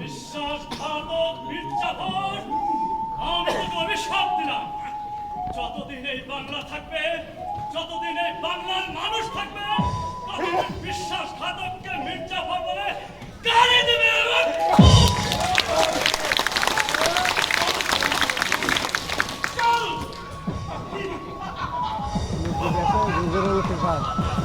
বিশ্বাস ঘাতক নির্যাতন আমি সব দিলাম। যতদিন এই বাংলা থাকবে, যতদিন এই বাংলার মানুষ থাকবে, ততদিন বিশ্বাসঘাতককে মির্জাফর বলে গালি দেবে Thank you.